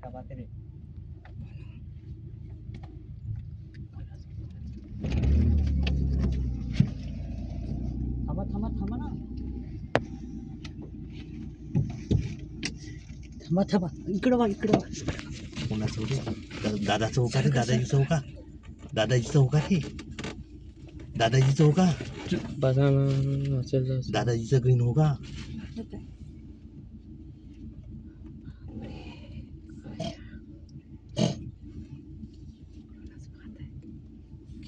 頑張ってね。たまたまたまらん。たまたま、いくらはいくらは。こんなそうで、だだそうかだだじそうか。だだじそうかだだじそうか。バナナ、だだじいのほうが。